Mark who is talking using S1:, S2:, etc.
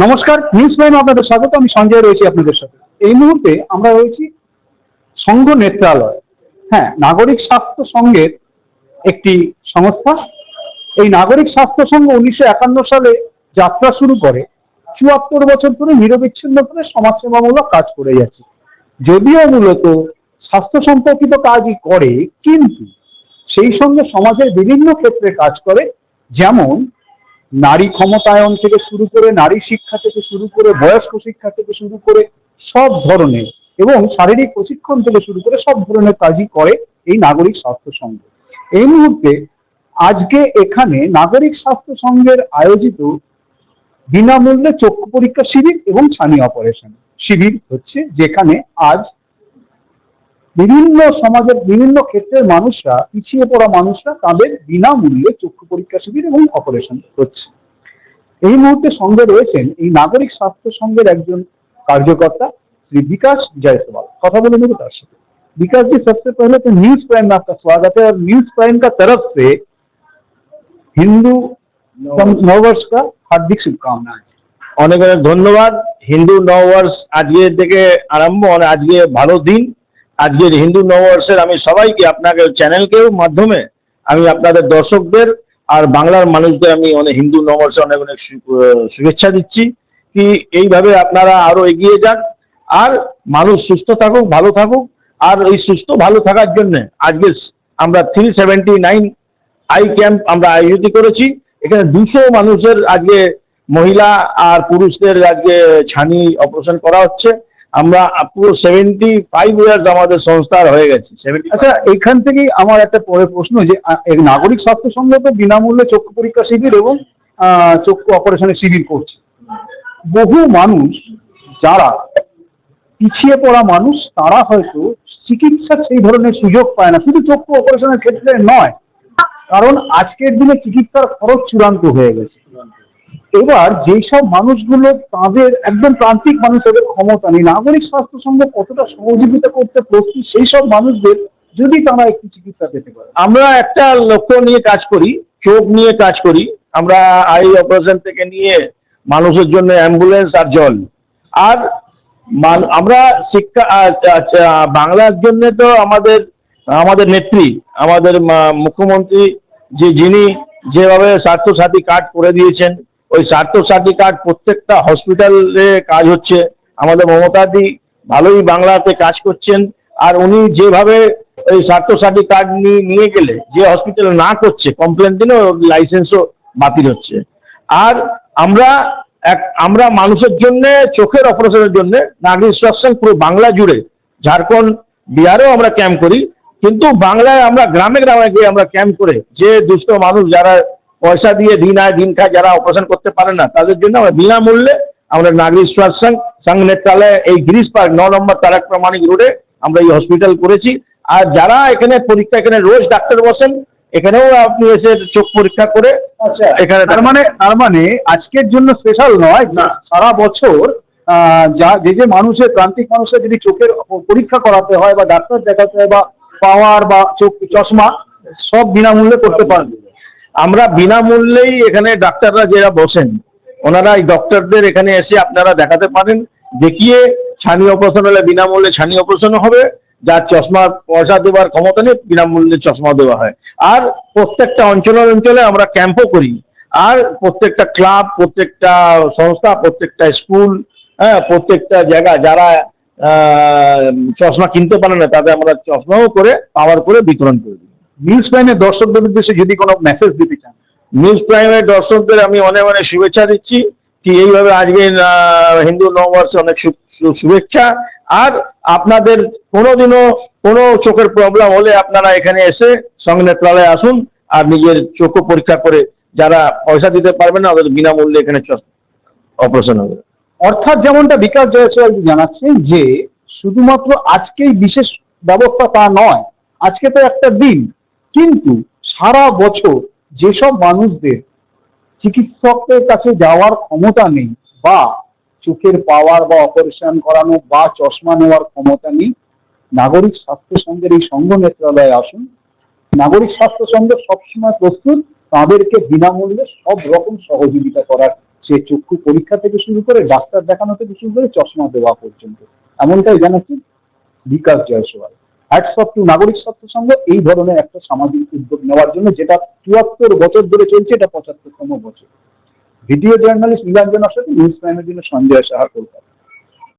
S1: নমস্কার news prime আপনাদের স্বাগত, আমি সঞ্জয় রয়েছি আপনাদের সাথে। এই মুহূর্তে আমরা রয়েছি সংঘ নেত্রালয়। হ্যাঁ নাগরিক স্বাস্থ্য সংঘের একটি সংস্থা। এই নাগরিক স্বাস্থ্য সংঘ উনিশশো একান্ন সালে যাত্রা শুরু করে, চুয়াত্তর বছর ধরে নিরবিচ্ছিন্ন করে সমাজসেবামূলক কাজ করে যাচ্ছে। যদিও মূলত স্বাস্থ্য সম্পর্কিত কাজই করে, কিন্তু সেই সঙ্গে সমাজের বিভিন্ন ক্ষেত্রে কাজ করে, যেমন নারী ক্ষমতায়ন থেকে শুরু করে, নারী শিক্ষা থেকে শুরু করে, বয়স্ক শিক্ষা থেকে শুরু করে সব ধরনের এবং শারীরিক প্রশিক্ষণ থেকে শুরু করে সব ধরনের কাজই করে এই নাগরিক স্বাস্থ্য সংঘ। এই মুহূর্তে আজকে এখানে নাগরিক স্বাস্থ্য সংঘের আয়োজিত বিনামূল্যে চক্ষু পরীক্ষা শিবির এবং ছানি অপারেশন শিবির হচ্ছে, যেখানে আজ বিভিন্ন সমাজের বিভিন্ন ক্ষেত্রের মানুষরা পিছিয়ে পড়া মানুষরা তাদের বিনামূল্যে চক্ষু পরীক্ষা শিবির এবং অপারেশন হচ্ছে এই মুহূর্তে সঙ্গে রয়েছেন এই নাগরিক স্বাস্থ্য সংঘের একজন कार्यकर्ता श्री विकास जायसवाल কথা বলে নেবো তার সাথে विकास जी सबसे पहले तो न्यूज प्राइम में आपका स्वागत है और न्यूज प्राइम का तरफ से हिंदू नववर्ष का हार्दिक शुभकामनाएं
S2: অনেক অনেক ধন্যবাদ হিন্দু নববর্ষ আজকে থেকে আরম্ভ মানে আজকে ভালো দিন আজকের হিন্দু নববর্ষের আমি সবাইকে আপনাকে চ্যানেলকেও মাধ্যমে আমি আপনাদের দর্শকদের আর বাংলার মানুষদের আমি অনেক হিন্দু নববর্ষে অনেক অনেক শুভেচ্ছা দিচ্ছি কি এইভাবে আপনারা আরও এগিয়ে যান আর মানুষ সুস্থ থাকুক, ভালো থাকুক। আর এই সুস্থ, ভালো থাকার জন্য আজকে আমরা three seventy nine eye camp আমরা আয়োজিত করেছি। এখানে দুশো মানুষের আজকে মহিলা আর পুরুষদের আজকে ছানি অপারেশন করা হচ্ছে। আমরা পুরো সেভেন্টি ফাইভ ইয়ার্স আমাদের সংস্থার হয়ে গেছে।
S1: আচ্ছা এখান থেকেই আমার একটা পরের প্রশ্ন যে নাগরিক স্বাস্থ্য সংঘ তো বিনামূল্যে চক্ষু পরীক্ষা শিবির এবং চক্ষু অপারেশনের শিবির করছে। বহু মানুষ যারা পিছিয়ে পড়া মানুষ তারা হয়তো চিকিৎসার সেই ধরনের সুযোগ পায় না। শুধু চক্ষু অপারেশনের ক্ষেত্রে নয় কারণ আজকের দিনে চিকিৎসার খরচ চূড়ান্ত হয়ে গেছে। এবার যেই সব মানুষগুলো তাদের একদম প্রান্তিক মানুষ তাদের ক্ষমতা নেই, নাগরিক স্বাস্থ্য সংঘ কতটা সহযোগিতা করতে প্রস্তুত সেই সব মানুষদের যদি তারা একটু চিকিৎসা পেতে পারে।
S2: আমরা একটা লক্ষ্য নিয়ে কাজ করি চোখ নিয়ে কাজ করি। আমরা আই অপারেশন থেকে নিয়ে মানুষের জন্য অ্যাম্বুলেন্স আর জল। আর আমরা শিক্ষা বাংলার জন্য তো আমাদের আমাদের নেত্রী, আমাদের মুখ্যমন্ত্রী যে, যিনি যেভাবে স্বাস্থ্যসাথী কার্ড করে দিয়েছেন ওই স্বাস্থ্যসাথী কার্ড প্রত্যেকটা হসপিটালে কাজ হচ্ছে। আমাদের মমতাদি ভালোই বাংলাতে কাজ করছেন। আর উনি যেভাবে ওই স্বাস্থ্যসাথী কার্ড নিয়ে গেলে, যে হসপিটাল না করছে কমপ্লেন দিলে লাইসেন্সও বাতিল হচ্ছে। আর আমরা এক, আমরা মানুষের জন্য, চোখের অপারেশনের জন্য, নাগরিক সুরক্ষা পুরো বাংলা জুড়ে, ঝাড়খণ্ড, বিহারেও আমরা ক্যাম্প করি। কিন্তু বাংলায় আমরা গ্রামে গ্রামে গিয়ে আমরা ক্যাম্প করে, যে দুষ্ট মানুষ যারা পয়সা দিয়ে দিন আয় দিন খায় যারা অপারেশন করতে পারে না তাদের জন্য আমরা বিনামূল্যে আমরা নাগরিক সুরক্ষা সংঘ নেত্রালয়ে এই গিরিশ পার্ক ন নম্বর তারাক প্রামাণিক রোডে আমরা এই হসপিটাল করেছি আর যারা এখানে পরীক্ষা এখানে রোজ ডাক্তার বসেন এখানেও আপনি এসে চোখ পরীক্ষা করে
S1: আচ্ছা
S2: এখানে
S1: তার মানে তার মানে আজকের জন্য স্পেশাল নয়
S2: না।
S1: সারা বছর আহ, যা যে যে মানুষের প্রান্তিক মানুষের যদি চোখের পরীক্ষা করাতে হয় বা ডাক্তার দেখাতে হয় বা পাওয়ার বা চোখ চশমা সব বিনামূল্যে করতে পারবে
S2: আমরা বিনামূল্যেই এখানে ডাক্তাররা যারা বসেন, ওনারা এই ডক্টরদের এখানে এসে আপনারা দেখাতে পারেন, দেখিয়ে ছানি অপারেশন হলে বিনামূল্যে ছানি অপারেশন হবে, যার চশমা পয়সা দেওয়ার ক্ষমতা নেই, বিনামূল্যে চশমা দেওয়া হয়। আর প্রত্যেকটা অঞ্চলে অঞ্চলে আমরা ক্যাম্পও করি। আর প্রত্যেকটা ক্লাব প্রত্যেকটা সংস্থা, প্রত্যেকটা স্কুল হ্যাঁ প্রত্যেকটা জায়গা যারা চশমা কিনতে পারে না, তাদের আমরা চশমাও করে পাওয়ার করে বিতরণ করে দিই।
S1: নিউজ প্রাইমের দর্শকদের উদ্দেশ্যে যদি কোনো মেসেজ দিতে চান
S2: নিউজ প্রাইমের দর্শকদের আমি অনেক অনেক শুভেচ্ছা দিচ্ছি। কি এইভাবে আজকে হিন্দু নববর্ষে অনেক শুভেচ্ছা। আর আপনাদের কোনোদিনও কোনো চোখের প্রবলেম হলে আপনারা এখানে এসে সঙ্গে নেত্রালয়ে আসুন আর নিজের চোখ পরীক্ষা করে যারা পয়সা দিতে পারবেন না ওদের বিনামূল্যে এখানে অপারেশন হবে।
S1: অর্থাৎ যেমনটা বিকাশ জয়সওয়াল জানাচ্ছেন যে, শুধুমাত্র আজকেই বিশেষ ব্যবস্থা তা নয়, আজকে তো একটা দিন। কিন্তু সারা বছর যেসব মানুষদের চিকিৎসকের কাছে যাওয়ার ক্ষমতা নেই বা চোখের পাওয়ার বা অপারেশন করানো বা চশমা নেওয়ার ক্ষমতা নেই, নাগরিক স্বাস্থ্য সংঘের এই সংঘ নেত্রালয়ে আসুন। নাগরিক স্বাস্থ্য সংঘ সবসময় প্রস্তুত, তাদেরকে বিনামূল্যে সব রকম সহযোগিতা করার সে চক্ষু পরীক্ষা থেকে শুরু করে ডাক্তার দেখানো থেকে শুরু করে চশমা দেওয়া পর্যন্ত। এমনটাই জানাচ্ছি Bikash Jaiswal. Hats off to নাগরিক স্বাস্থ্য সংঘ এই ধরনের একটা সামাজিক উদ্যোগ নেওয়ার জন্য যেটা চুয়াত্তর বছর ধরে চলছে, এটা পঁচাত্তরতম বছর। ভিডিও জার্নালিস্ট নীলাঞ্জনার সাথে নিউজ ম্যানের জন্য সঞ্জয় সাহা, কলকাতা।